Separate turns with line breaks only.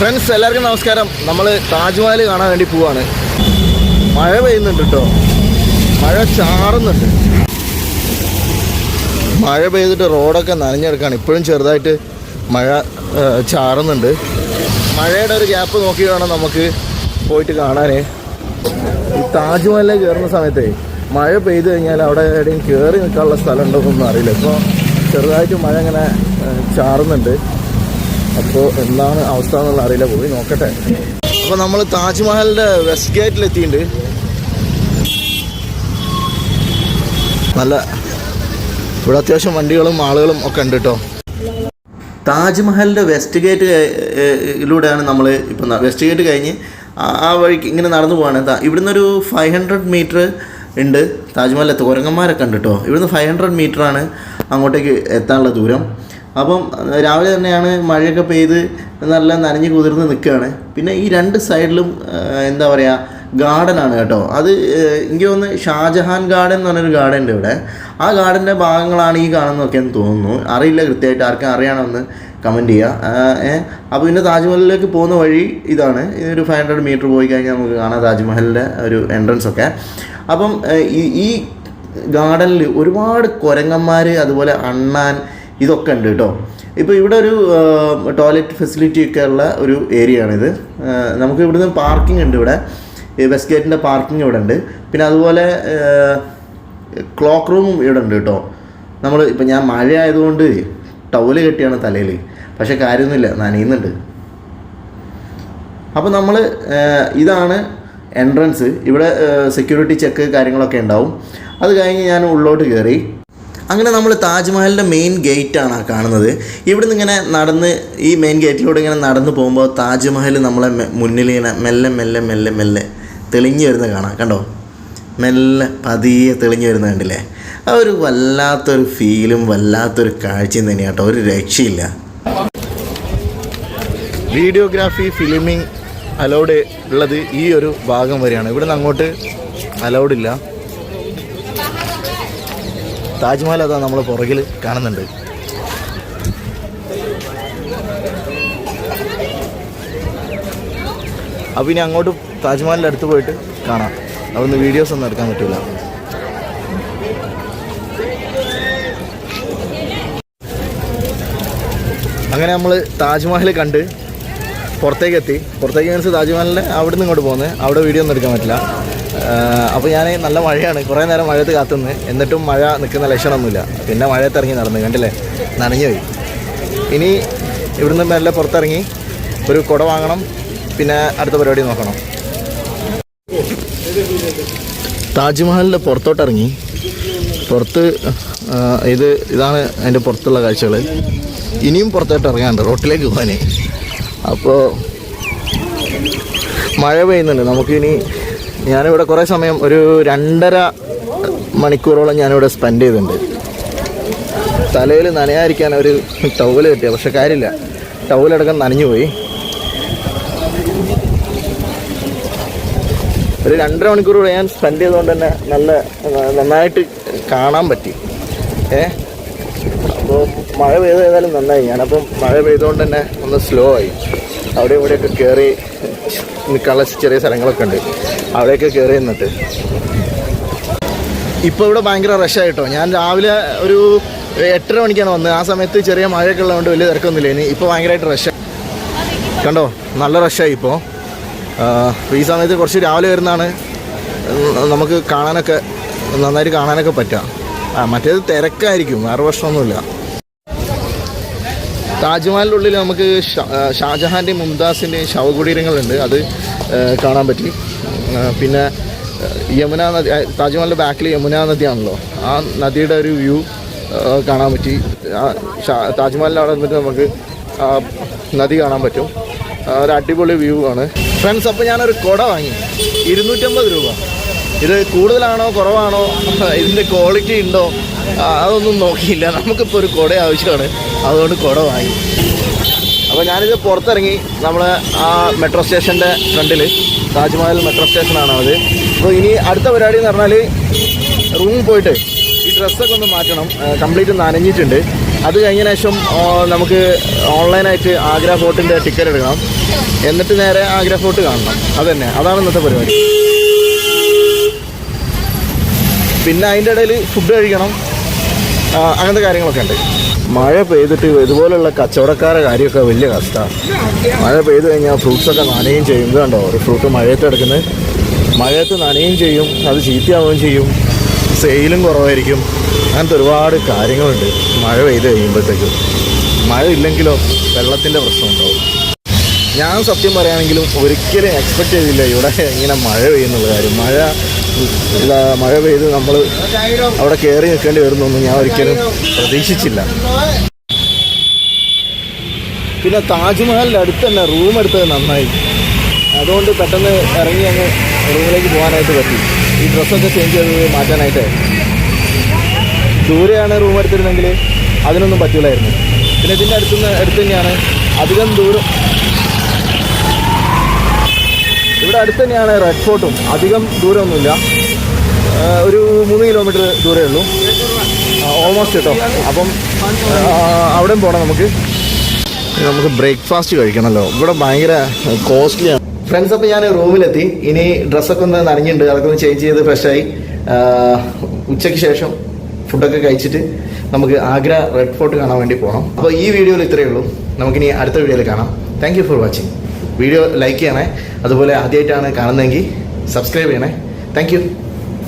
Friends എല്ലാവർക്കും നമസ്കാരം. നമ്മൾ താജ്മഹൽ കാണാൻ വേണ്ടി പോവാണ്. മഴ പെയ്യുന്നുണ്ട് കേട്ടോ മഴ ചാറുന്നുണ്ട്. മഴ പെയ്തിട്ട് റോഡൊക്കെ നനഞ്ഞെടുക്കാണ്. ഇപ്പോഴും ചെറുതായിട്ട് മഴ ചാറുന്നുണ്ട്. മഴയുടെ ഒരു ഗ്യാപ്പ് നോക്കി വേണം നമുക്ക് പോയിട്ട് കാണാൻ ഈ താജ്മഹലിൽ കയറുന്ന സമയത്തെ മഴ പെയ്തു കഴിഞ്ഞാൽ അവിടെ എവിടെയും കയറി നിൽക്കാനുള്ള സ്ഥലം ഉണ്ടോ എന്നൊന്നും അറിയില്ല. ഇപ്പോൾ ചെറുതായിട്ട് മഴ ഇങ്ങനെ ചാറുന്നുണ്ട്. അപ്പോൾ എന്താണ് അവസ്ഥ എന്നുള്ള അറിയില്ല. പോയി നോക്കട്ടെ. അപ്പോൾ നമ്മൾ താജ്മഹലിന്റെ വെസ്റ്റ് ഗേറ്റിൽ എത്തിയിട്ടുണ്ട് നല്ല ഇവിടെ അത്യാവശ്യം വണ്ടികളും ആളുകളും ഒക്കെ ഉണ്ട് കേട്ടോ താജ്മഹലിന്റെ വെസ്റ്റ് ഗേറ്റ് ഇതിലൂടെയാണ് നമ്മൾ ഇപ്പം വെസ്റ്റ് ഗേറ്റ് കഴിഞ്ഞ് ആ- വഴിക്ക് ഇങ്ങനെ നടന്നു പോവാണ്. ഇവിടുന്ന് ഒരു ഫൈവ് ഹൺഡ്രഡ് മീറ്റർ ഉണ്ട്. താജ്മഹലിലെ കുരങ്ങന്മാരൊക്കെ ഉണ്ട് കേട്ടോ ഇവിടുന്ന് ഫൈവ് ഹൺഡ്രഡ് മീറ്ററാണ് അങ്ങോട്ടേക്ക് എത്താനുള്ള ദൂരം. അപ്പം രാവിലെ തന്നെയാണ് മഴയൊക്കെ പെയ്ത് നല്ല നനഞ്ഞ് കുതിർന്ന് നിൽക്കുകയാണ്. പിന്നെ ഈ രണ്ട് സൈഡിലും എന്താ പറയുക ഗാർഡനാണ് കേട്ടോ. അത് എനിക്ക് തോന്നുന്നു ഷാജഹാൻ ഗാർഡൻ എന്ന് പറഞ്ഞൊരു ഗാർഡൻ ഉണ്ട് ഇവിടെ. ആ ഗാർഡന്റെ ഭാഗങ്ങളാണ് ഈ കാണുന്നതൊക്കെ എന്ന് തോന്നുന്നു. അറിയില്ല കൃത്യമായിട്ട് ആർക്കും അറിയണമെന്ന് കമന്റ് ചെയ്യുക. അപ്പോൾ പിന്നെ താജ്മഹലിലേക്ക് പോകുന്ന വഴി ഇതാണ്. ഇതൊരു ഫൈവ് ഹൺഡ്രഡ് മീറ്റർ പോയി കഴിഞ്ഞാൽ നമുക്ക് കാണാം താജ്മഹലിന്റെ ഒരു എൻട്രൻസ് ഒക്കെ. അപ്പം ഈ ഗാർഡനിൽ ഒരുപാട് കുരങ്ങന്മാർ അതുപോലെ അണ്ണാൻ ഇതൊക്കെ ഉണ്ട് കേട്ടോ. ഇപ്പോൾ ഇവിടെ ഒരു ടോയ്ലറ്റ് ഫെസിലിറ്റി ഒക്കെ ഉള്ള ഒരു ഏരിയ ആണിത് നമുക്ക് ഇവിടുന്ന് പാർക്കിംഗ് ഉണ്ട് ഇവിടെ. വെസ്റ്റ് ഗേറ്റിന്റെ പാർക്കിംഗ് ഇവിടെ ഉണ്ട്. പിന്നെ അതുപോലെ ക്ലോക്ക് റൂമും ഇവിടെ ഉണ്ട് കേട്ടോ. നമ്മൾ ഇപ്പം ഞാൻ മഴ ആയതുകൊണ്ട് ടവൽ കെട്ടിയാണ് തലയിൽ പക്ഷേ കാര്യമൊന്നുമില്ല നനയുന്നുണ്ട്. അപ്പോൾ നമ്മൾ ഇതാണ് എൻട്രൻസ് ഇവിടെ സെക്യൂരിറ്റി ചെക്ക് കാര്യങ്ങളൊക്കെ ഉണ്ടാവും. അത് കഴിഞ്ഞ് ഞാൻ ഉള്ളോട്ട് കയറി അങ്ങനെ നമ്മൾ താജ്മഹലിന്റെ മെയിൻ ഗേറ്റാണ് ആ കാണുന്നത്. ഇവിടുന്ന് ഇങ്ങനെ നടന്ന് ഈ മെയിൻ ഗേറ്റിലൂടെ ഇങ്ങനെ നടന്നു പോകുമ്പോൾ താജ്മഹൽ നമ്മളെ മുന്നിൽ ഇങ്ങനെ മെല്ലെ മെല്ലെ മെല്ലെ മെല്ലെ തെളിഞ്ഞു വരുന്നത് കാണാം. കണ്ടോ? മെല്ലെ പതിയെ തെളിഞ്ഞു വരുന്നത് കണ്ടില്ലേ? ആ ഒരു വല്ലാത്തൊരു ഫീലും വല്ലാത്തൊരു കാഴ്ചയും തന്നെയാണ് കേട്ടോ. ഒരു രക്ഷയില്ല. വീഡിയോഗ്രാഫി ഫിലിമിങ് അലൗഡ് ഉള്ളത് ഈ ഒരു ഭാഗം വരെയാണ്. ഇവിടുന്ന് അങ്ങോട്ട് അലൗഡ് ഇല്ല. താജ്മഹൽ അതാ നമ്മൾ പുറകിൽ കാണുന്നുണ്ട്. അപ്പോൾ ഇനി അങ്ങോട്ട് താജ്മഹലിന്റെ അടുത്ത് പോയിട്ട് കാണാം. അവിടുന്ന് വീഡിയോസ് ഒന്നും എടുക്കാൻ പറ്റില്ല അങ്ങനെ നമ്മൾ താജ്മഹൽ കണ്ട് പുറത്തേക്ക് എത്തി പുറത്തേക്ക് മീൻസ് താജ്മഹലിന്റെ അവിടെ നിന്ന് ഇങ്ങോട്ട് പോകുന്നത്? അവിടെ വീഡിയോ ഒന്നും എടുക്കാൻ പറ്റില്ല. അപ്പോൾ ഞാൻ നല്ല മഴയാണ്. കുറേ നേരം മഴയത്ത് കാത്തുനിന്ന് എന്നിട്ടും മഴ നിൽക്കുന്ന ലക്ഷണമൊന്നുമില്ല. പിന്നെ മഴയത്ത് ഇറങ്ങി നടന്നു. കണ്ടില്ലേ? നനഞ്ഞുപോയി ഇനി ഇവിടുന്ന് മെല്ലെ പുറത്തിറങ്ങി ഒരു കുട വാങ്ങണം. പിന്നെ അടുത്ത പരിപാടി നോക്കണം. താജ്മഹലിന്റെ പുറത്തോട്ടിറങ്ങി. പുറത്ത് ഇത് ഇതാണ് അതിന്റെ പുറത്തുള്ള കാഴ്ചകൾ ഇനിയും പുറത്തോട്ട് ഇറങ്ങാണ്ട് റോട്ടിലേക്ക് പോകാനേ. അപ്പോൾ മഴ പെയ്യുന്നുണ്ട്. നമുക്കിനി ഞാനിവിടെ കുറേ സമയം ഒരു രണ്ടര മണിക്കൂറോളം ഞാനിവിടെ സ്പെൻഡ് ചെയ്തിട്ടുണ്ട്. തലയിൽ നനയാതിരിക്കാൻ ഒരു ടവൽ കിട്ടിയ പക്ഷെ കാര്യമില്ല. ടവലടക്കം നനഞ്ഞു പോയി. ഒരു രണ്ടര മണിക്കൂർ കൂടെ ഞാൻ സ്പെൻഡ് ചെയ്തുകൊണ്ട് തന്നെ നല്ല നന്നായിട്ട് കാണാൻ പറ്റി. ഏ? അപ്പോൾ മഴ പെയ്ത് കഴിഞ്ഞാലും നന്നായി. ഞാനപ്പം മഴ പെയ്തുകൊണ്ട് തന്നെ ഒന്ന് സ്ലോ ആയി. അവിടെ ഇവിടെയൊക്കെ കയറി നിൽക്കാനുള്ള ചെറിയ സ്ഥലങ്ങളൊക്കെ ഉണ്ട്. അവിടെയൊക്കെ കയറി നിന്നിട്ട്. ഇപ്പോൾ ഇവിടെ ഭയങ്കര റഷായിട്ടോ ഞാൻ രാവിലെ ഒരു എട്ടര മണിക്കാണ് വന്നത്. ആ സമയത്ത് ചെറിയ മഴയൊക്കെ ഉള്ളതുകൊണ്ട് വലിയ തിരക്കൊന്നുമില്ല. ഇനി ഇപ്പോൾ ഭയങ്കരമായിട്ട് റഷ് കണ്ടോ? നല്ല റഷായി ഇപ്പോൾ ഈ സമയത്ത് കുറച്ച് രാവിലെ വരുന്നതാണ്. നമുക്ക് കാണാനൊക്കെ നന്നായിട്ട് കാണാനൊക്കെ പറ്റുക ആ മറ്റേത് തിരക്കായിരിക്കും. വേറെ പ്രശ്നമൊന്നുമില്ല. താജ്മഹലിന്റെ ഉള്ളിൽ നമുക്ക് ഷാജഹാന്റെയും മുംതാസിന്റെയും ശവകുടീരങ്ങളുണ്ട്. അത് കാണാൻ പറ്റി. പിന്നെ യമുന നദി താജ്മഹലിന്റെ ബാക്കിൽ യമുന നദിയാണല്ലോ. ആ നദിയുടെ ഒരു വ്യൂ കാണാൻ പറ്റി. താജ്മഹലിന്റെ അവിടെ നിന്നിട്ട് നമുക്ക് നദി കാണാൻ പറ്റും. ഒരു അടിപൊളി വ്യൂ ആണ്. ഫ്രണ്ട്സ് അപ്പോൾ ഞാനൊരു കുട വാങ്ങി. ഇരുന്നൂറ്റമ്പത് രൂപ. ഇത് കൂടുതലാണോ കുറവാണോ ഇതിന്റെ ക്വാളിറ്റി ഉണ്ടോ അതൊന്നും നോക്കിയില്ല. നമുക്കിപ്പോൾ ഒരു കുട ആവശ്യമാണ്. അതുകൊണ്ട് കുട വാങ്ങി. അപ്പോൾ ഞാനിത് പുറത്തിറങ്ങി നമ്മൾ ആ മെട്രോ സ്റ്റേഷന്റെ ഫ്രണ്ടിൽ താജ്മഹൽ മെട്രോ സ്റ്റേഷനാണ് അത്. അപ്പോൾ ഇനി അടുത്ത പരിപാടി എന്ന് പറഞ്ഞാൽ റൂമിൽ പോയിട്ട് ഈ ഡ്രസ്സൊക്കെ ഒന്ന് മാറ്റണം. കംപ്ലീറ്റ് നനഞ്ഞിട്ടുണ്ട് അത് കഴിഞ്ഞ ശേഷം നമുക്ക് ഓൺലൈനായിട്ട് ആഗ്ര ഫോർട്ടിന്റെ ടിക്കറ്റ് എടുക്കണം. എന്നിട്ട് നേരെ ആഗ്ര ഫോർട്ട് കാണണം. അതന്നെ അതാണ് ഇന്നത്തെ പരിപാടി. പിന്നെ അതിന്റെ ഇടയിൽ ഫുഡ് കഴിക്കണം. അങ്ങനത്തെ കാര്യങ്ങളൊക്കെ ഉണ്ട്. മഴ പെയ്തിട്ട് ഇതുപോലുള്ള കച്ചവടക്കാരുടെ കാര്യമൊക്കെ വലിയ കഷ്ടമാണ് മഴ പെയ്ത് കഴിഞ്ഞാൽ ഫ്രൂട്ട്സൊക്കെ നനയും ചെയ്യും. കണ്ടോ? ഒരു ഫ്രൂട്ട് മഴയത്ത് എടുക്കുന്നത് മഴയത്ത് നനയും ചെയ്യും. അത് ചീത്തയാവുകയും ചെയ്യും. സെയിലും കുറവായിരിക്കും. അങ്ങനത്തെ ഒരുപാട് കാര്യങ്ങളുണ്ട്. മഴ പെയ്ത് കഴിയുമ്പോഴത്തേക്കും. മഴ ഇല്ലെങ്കിലോ വെള്ളത്തിന്റെ പ്രശ്നമുണ്ടാവും. ഞാൻ സത്യം പറയുകയാണെങ്കിലും ഒരിക്കലും എക്സ്പെക്ട് ചെയ്തില്ല ഇവിടെ ഇങ്ങനെ മഴ പെയ്യുന്നുള്ള കാര്യം. മഴ മഴ പെയ്ത് നമ്മൾ അവിടെ കയറി നിൽക്കേണ്ടി വരുന്നൊന്നും ഞാൻ ഒരിക്കലും പ്രതീക്ഷിച്ചില്ല. പിന്നെ താജ്മഹലിന്റെ അടുത്ത് തന്നെ റൂം എടുത്തത് നന്നായി. അതുകൊണ്ട് പെട്ടെന്ന് ഇറങ്ങി അങ്ങ് റൂമിലേക്ക് പോകാനായിട്ട് പറ്റി. ഈ ഡ്രസ്സൊക്കെ ചേഞ്ച് ചെയ്ത് മാറ്റാനായിട്ട്. ദൂരെയാണ് റൂം എടുത്തിരുന്നെങ്കിൽ അതിനൊന്നും പറ്റില്ലായിരുന്നു പിന്നെ ഇതിന്റെ അടുത്തുനിന്ന് അടുത്ത് തന്നെയാണ് അധികം ദൂരം ഇവിടെ അടുത്ത് തന്നെയാണ് റെഡ് ഫോർട്ടും അധികം ദൂരമൊന്നുമില്ല. ഒരു മൂന്ന് കിലോമീറ്റർ ദൂരമേ ഉള്ളൂ. ഓൾമോസ്റ്റ് കേട്ടോ. അപ്പം അവിടെ അവിടെയും പോകണം നമുക്ക്. നമുക്ക് ബ്രേക്ക്ഫാസ്റ്റ് കഴിക്കണമല്ലോ ഇവിടെ ഭയങ്കര കോസ്റ്റ്ലിയാണ് ഫ്രണ്ട്സ് അപ്പോൾ ഞാൻ റൂമിലെത്തി ഇനി ഡ്രസ്സൊക്കെ ഒന്ന് നനഞ്ഞിട്ടുണ്ട്. അതൊക്കെ ഒന്ന് ചേഞ്ച് ചെയ്ത് ഫ്രഷായി ഉച്ചയ്ക്ക് ശേഷം ഫുഡൊക്കെ കഴിച്ചിട്ട് നമുക്ക് ആഗ്ര റെഡ് ഫോർട്ട് കാണാൻ വേണ്ടി പോകണം അപ്പോൾ ഈ വീഡിയോയിൽ ഇത്രയേ ഉള്ളൂ. നമുക്കിനി അടുത്ത വീഡിയോയിൽ കാണാം. Thank for watching video like ചെയ്യണേ. അതുപോലെ ആദ്യമായിട്ടാണ് കാണുന്നതെങ്കിൽ സബ്സ്ക്രൈബ് ചെയ്യണേ. താങ്ക്